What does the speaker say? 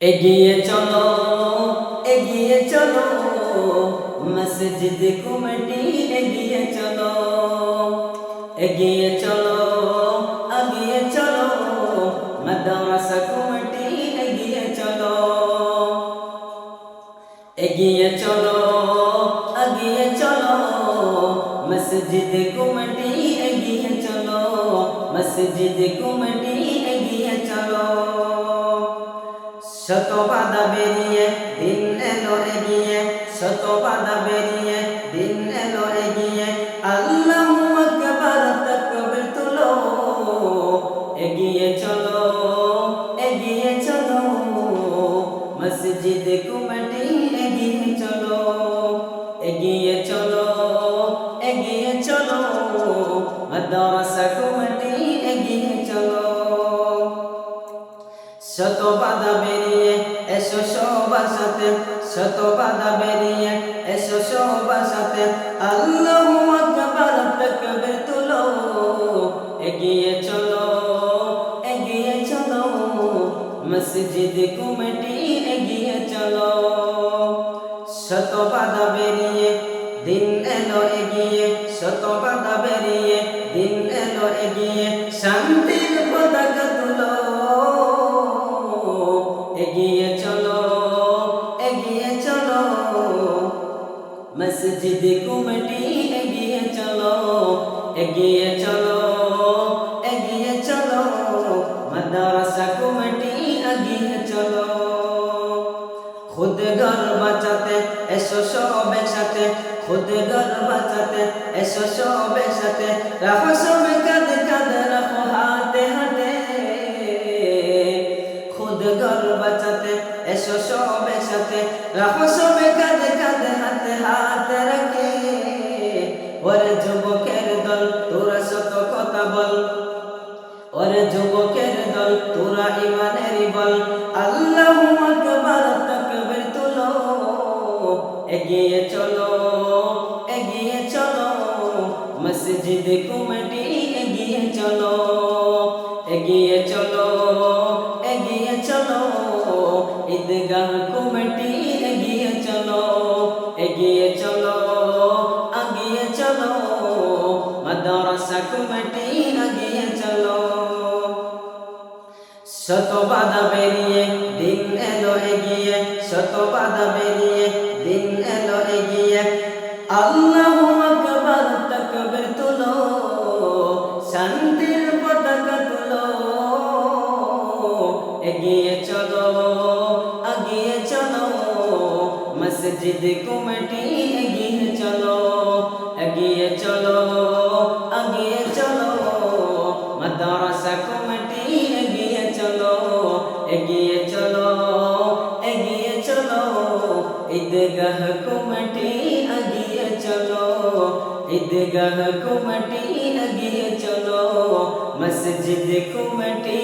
এগিয়ে চলো এগিয়ে চলো, মসজিদ কমিটি, এগিয়ে চলো। এগিয়ে চলো এগিয়ে চলো, মাদ্রাসা কমিটি, এগিয়ে চলো। এগিয়ে চলো এগিয়ে চলো, মসজিদ কমিটি, এগিয়ে চলো, মসজিদ কমিটি, এগিয়ে চলো। শত বাধা বেরিয়ে, দিন এলো এগিয়ে শত বাধা বেরিয়ে, দিন এলো এগিয়ে। আল্লাহ আকবার তাকবীর তুলো, এগিয়ে চলো এগিয়ে চলো। মসজিদ কমিটি এগিয়ে চলো এগিয়ে চলো এগিয়ে চলো। মাদ্রাসা শত বাধা বেরিয়ে এসো সবার সাথে, শত বাধা বেরিয়ে এসো সবার সাথে। আল্লাহ আকবার তুলো, এগিয়ে চলো এগিয়ে চলো। মসজিদ কমিটি, এগিয়ে চলো। শত বাধা বেরিয়ে দিন এলো এগিয়ে, শত বাধা বেরিয়ে দিন এলো এগিয়ে। শান্তির মসজিদ কমিটি এগিয়ে চলো এগিয়ে চলো এগিয়ে চলো। মাদ্রাসা কমিটি এগিয়ে চলো। খুদ ঘর বাঁচাতে, এসো সব একসাথে খুদ ঘর বাঁচাতে, এসো সব একসাথে রাখো সব ঘর বাঁচাতে, এসো সব একসাথে রাখো সব কাঁধে কাঁধে, হাতে হাতে রাখে। ওরে যুবকের দল, তোরা শত কথা বল। ওরে যুবকের দল, তোরা ইমানের বল। আল্লাহ আকবার, তাকবীর তুলো। এগিয়ে চলো এগিয়ে চলো। মসজিদ কমিটি, এগিয়ে চলো এগিয়ে চলো। ঈদগাহ কমিটি এগিয়ে চলো এগিয়ে চলো এগিয়ে চলো মাদ্রাসা কমিটি এগিয়ে চলো শত বাধা বেরিয়ে দিন এলো এগিয়ে শত বাধা বেরিয়ে দিন এলো এগিয়ে আল্লাহ আকবার তাকবীর তুলো শান্তির পতাকা তুলো এগিয়ে চলো মসজিদ কমিটি, এগিয়ে চলো এগিয়ে চলো এগিয়ে চলো। মাদ্রাসা কমিটি, এগিয়ে চলো এগিয়ে চলো এগিয়ে চলো। ঈদগাহ কমিটি, এগিয়ে চলো, ঈদগাহ কমিটি, এগিয়ে চলো। মসজিদ কমিটি